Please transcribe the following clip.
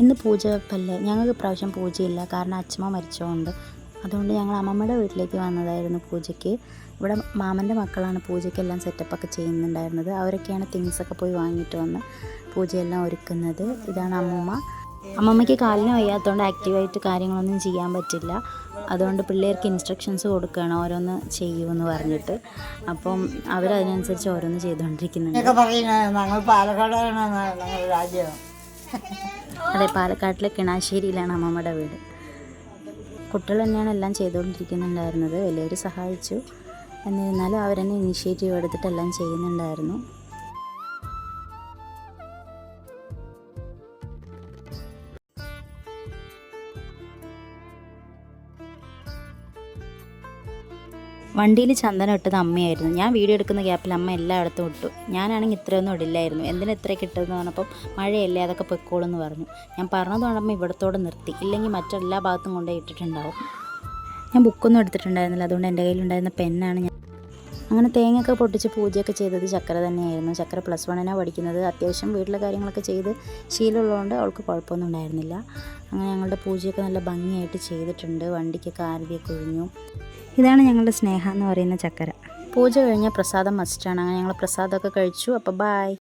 ഇന്ന് പൂജ വെപ്പല്ലേ ഞങ്ങൾക്ക് ഇപ്രാവശ്യം പൂജയില്ല. കാരണം അച്ഛമ്മ മരിച്ചതുകൊണ്ട് അതുകൊണ്ട് ഞങ്ങൾ അമ്മമ്മയുടെ വീട്ടിലേക്ക് വന്നതായിരുന്നു പൂജയ്ക്ക്. ഇവിടെ മാമന്റെ മക്കളാണ് പൂജയ്ക്കെല്ലാം സെറ്റപ്പൊക്കെ ചെയ്യുന്നുണ്ടായിരുന്നത്. അവരൊക്കെയാണ് തിങ്സൊക്കെ പോയി വാങ്ങിയിട്ട് വന്ന് പൂജയെല്ലാം ഒരുക്കുന്നത്. ഇതാണ് അമ്മമ്മ. അമ്മമ്മയ്ക്ക് കാലിന് വയ്യാത്തതുകൊണ്ട് ആക്റ്റീവായിട്ട് കാര്യങ്ങളൊന്നും ചെയ്യാൻ പറ്റില്ല. അതുകൊണ്ട് പിള്ളേർക്ക് ഇൻസ്ട്രക്ഷൻസ് കൊടുക്കുകയാണ് ഓരോന്ന് ചെയ്യുമെന്ന് പറഞ്ഞിട്ട്. അപ്പം അവരതിനനുസരിച്ച് ഓരോന്ന് ചെയ്തുകൊണ്ടിരിക്കുന്നുണ്ട്. പാലക്കാടാണ് രാജ്യം. അതെ പാലക്കാട്ടിലെ കിണാശ്ശേരിയിലാണ് അമ്മമ്മയുടെ വീട്. കുട്ടികൾ തന്നെയാണ് എല്ലാം ചെയ്തുകൊണ്ടിരിക്കുന്നുണ്ടായിരുന്നത്. വലിയവർ സഹായിച്ചു. എന്നിരുന്നാലും അവരെന്നെ ഇനിഷ്യേറ്റീവ് എടുത്തിട്ടെല്ലാം ചെയ്യുന്നുണ്ടായിരുന്നു. വണ്ടിയിൽ ചന്ദനം ഇട്ടത് അമ്മയായിരുന്നു. ഞാൻ വീഡിയോ എടുക്കുന്ന ഗ്യാപ്പിൽ അമ്മ എല്ലായിടത്തും ഇട്ടു. ഞാനാണെങ്കിൽ ഇത്രയൊന്നും ഇടില്ലായിരുന്നു. എന്തിനാ ഇത്രയൊക്കെ ഇട്ടതെന്ന് പറഞ്ഞപ്പം മഴയല്ലേ അതൊക്കെ പൊയ്ക്കോളെന്ന് പറഞ്ഞു. ഞാൻ പറഞ്ഞതുകൊണ്ട് അമ്മ ഇവിടത്തോടെ നിർത്തി. ഇല്ലെങ്കിൽ മറ്റെല്ലാ ഭാഗത്തും കൊണ്ടേ ഇട്ടിട്ടുണ്ടാവും. ഞാൻ ബുക്കൊന്നും എടുത്തിട്ടുണ്ടായിരുന്നില്ല. അതുകൊണ്ട് എന്റെ കയ്യിലുണ്ടായിരുന്ന പെന്നാണ് ഞാൻ. അങ്ങനെ തേങ്ങയൊക്കെ പൊട്ടിച്ച് പൂജയൊക്കെ ചെയ്തത് ചക്കര തന്നെയായിരുന്നു. ചക്കര പ്ലസ് വണ്ണിനാണ് പഠിക്കുന്നത്. അത്യാവശ്യം വീട്ടിലെ കാര്യങ്ങളൊക്കെ ചെയ്ത് ശീലമുള്ളതുകൊണ്ട് അവൾക്ക് കുഴപ്പമൊന്നും ഉണ്ടായിരുന്നില്ല. അങ്ങനെ ഞങ്ങളുടെ പൂജയൊക്കെ നല്ല ഭംഗിയായിട്ട് ചെയ്തിട്ടുണ്ട്. വണ്ടിക്കൊക്കെ ആരതിയൊക്കെ ഒഴിഞ്ഞു. ഇതാണ് ഞങ്ങളുടെ സ്നേഹ എന്ന് പറയുന്ന ചക്കര. പൂജ കഴിഞ്ഞ പ്രസാദം മസ്റ്റാണ്. അങ്ങനെ ഞങ്ങൾ പ്രസാദമൊക്കെ കഴിച്ചു. അപ്പോൾ ബായ്